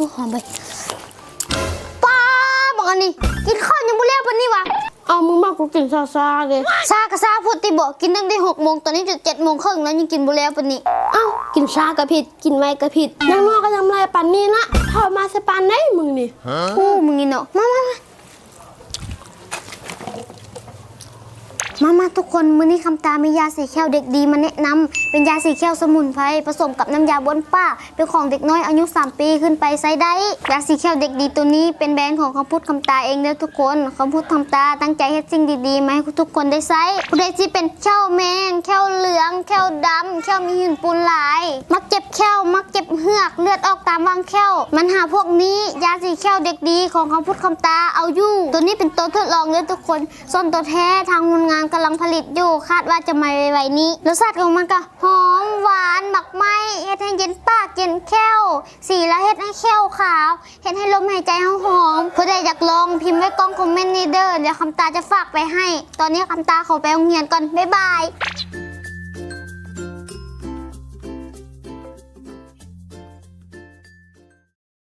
อ้หอมไปป้าบอกอันนี้กินข้าวยังบ่เลี้ยวปานนี้วะเอามึงมากกูกินซาซาๆเลยซากะซาพูดติบอกกินตั้งแต่หกโมงตอนนี้จะเจ็ดโมงครึ่งแล้วยังกินบ่เลี้ยวปานนี้เอ้ากินชากระผิดกินไม่กระผิดยังนอกก็ยังไรปันนี่นะทอดมาสปันได้มึงนี่อู้มึงนี่เนาะมามามา มามาทุกคนมื้อนี้คำตามียาสีแค้วเด็กดีมาแนะนำเป็นยาสีแค้วสมุนไพรผสมกับน้ำยาบ้วนป้า เป็นของเด็กน้อยอายุ 3 ปีขึ้นไปใช้ได้ ยาสีแค้วเด็กดีตัวนี้เป็นแบรนด์ของคำพูดคำตาเองเด้อทุกคนคำพูดคำตาตั้งใจเฮ็ดสิ่งดีๆมาให้ทุกคนได้ใช้ผู้ใดที่เป็นแค้วแมงแค้วเหลืองแค้วดำแค้วมีหินปูนหลาย มักเจ็บแค้วมักเจ็บเหือกเลือดออกตามวางแค้วมันหาพวกนี้ยาสีแค้วเด็กดีของคำพูดคำตาเอาอยู่ ตัวนี้เป็นตัวทดลองเลยทุกคนส่วนตัวแท้ทางโรงงาน คิดอยู่คาดว่าจะมาไวๆนี้รสชาติของมันก็หอมหวานหมักไหมเฮ็ดให้เย็นปากเย็นแค้ว สีแล้วเฮ็ดให้แค้วขาว เฮ็ดให้ลมหายใจหอมๆผู้ใดอยากลองพิมพ์ไว้กล้องคอมเมนต์นี้เด้อเดี๋ยวคำตาจะฝากไปให้ ตอนนี้คำตาขอไปโรงเรียนก่อนบ๊ายบาย